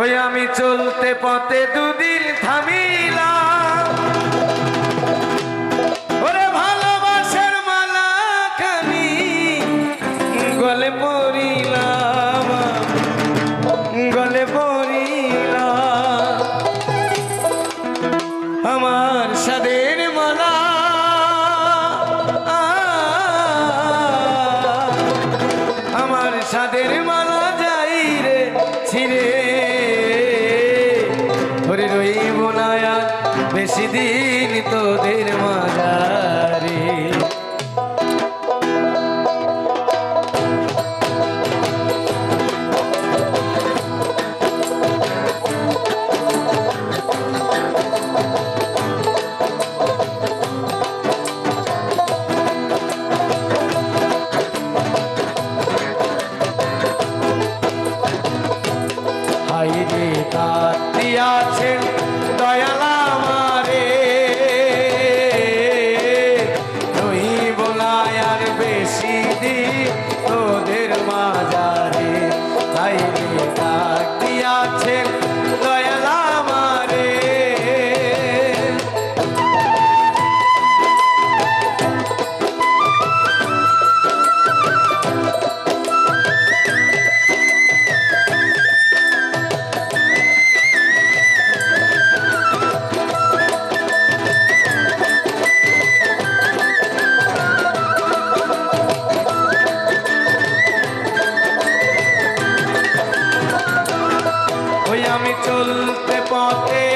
ওই আমি চলতে পথে দুদিন থামিলাম। চলতে পথে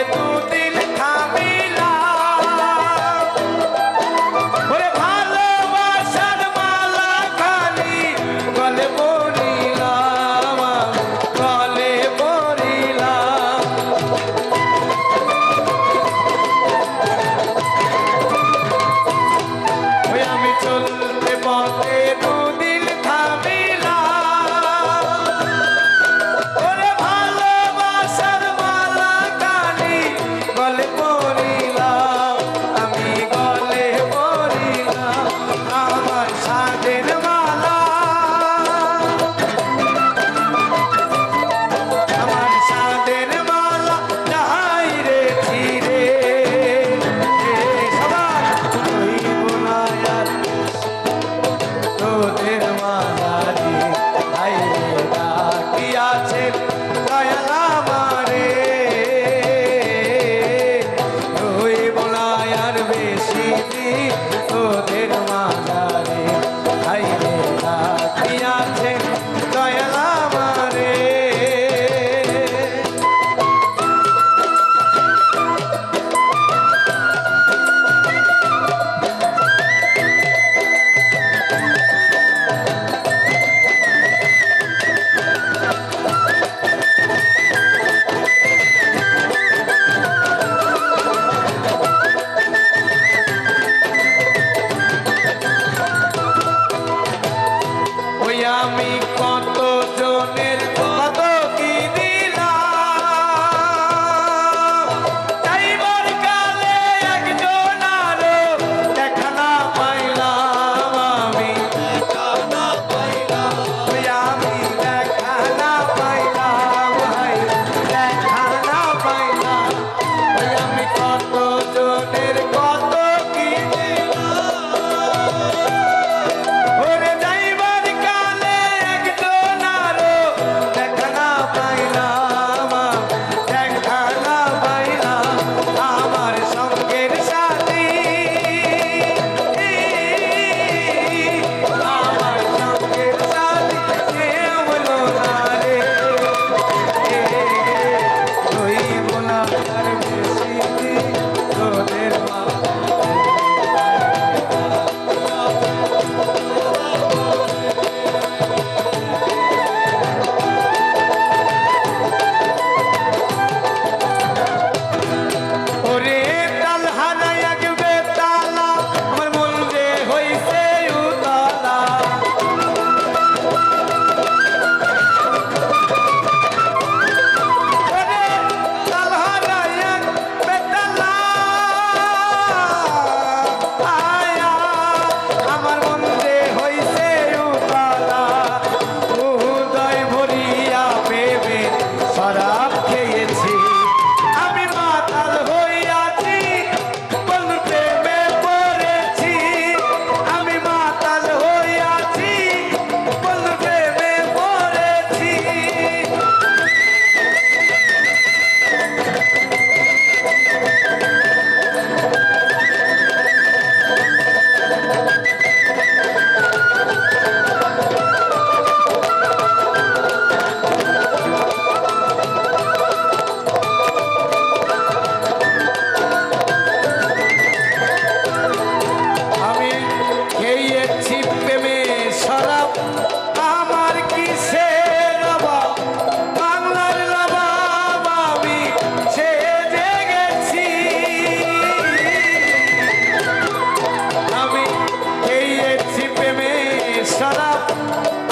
Shut up.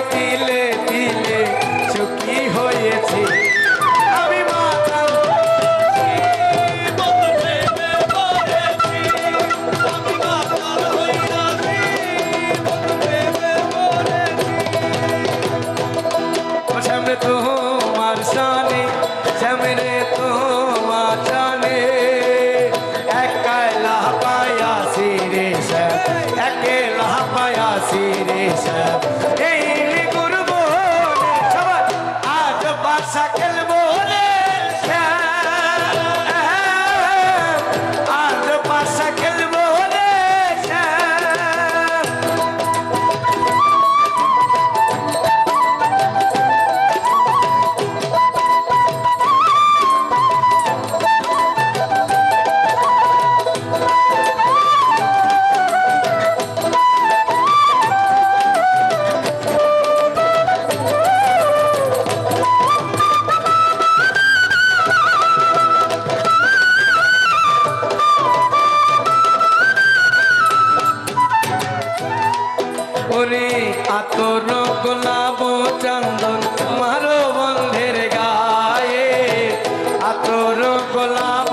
Yeah. গোলাম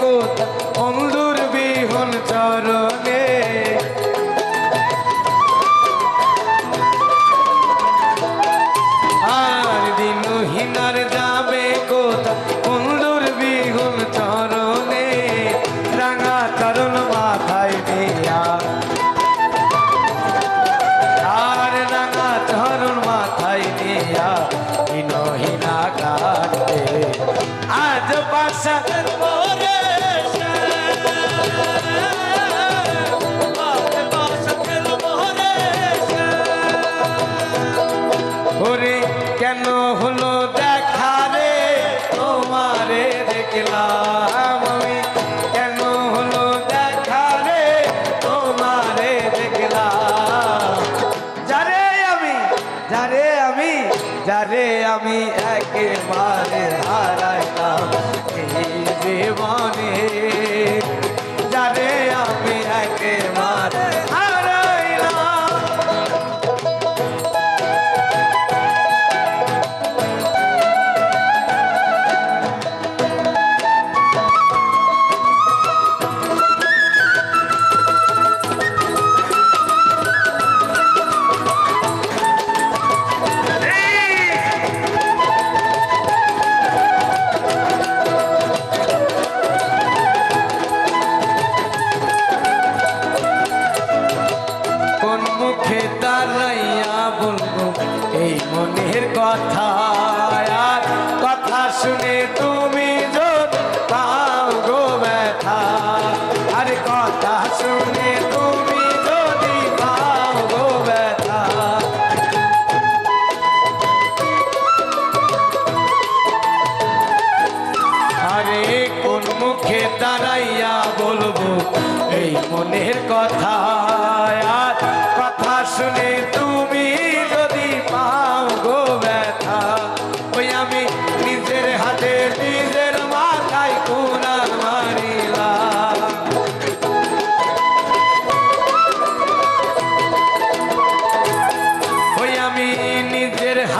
কোথায় বাসা ওরে, কেন হলো দেখা রে? তোমারে দেখলাম আমি। কেন দেখা রে? তোমারে দেখলাম। যারে আমি আমি আমি একেবারে হারা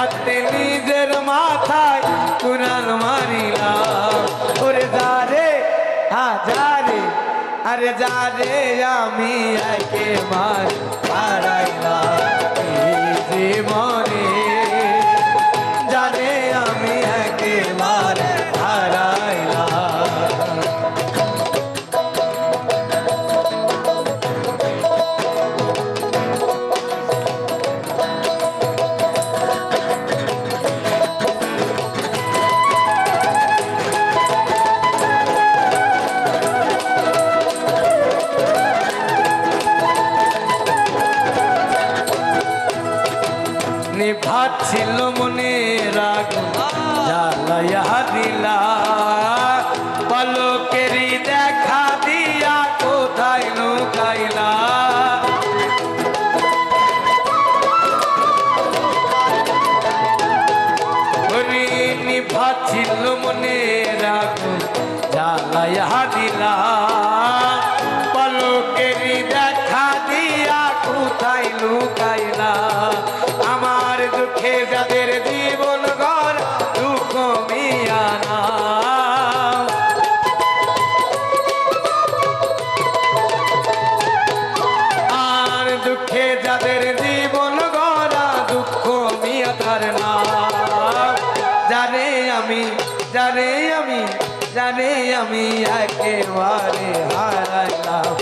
হাতে নিজের মাথায় কুরান মারিলাম ওরে যারে হাজারে হ্যাঁ, আরে যারে আমি একে মার হারাইলাম জীবনে আমি একেবারে হারাইলাম।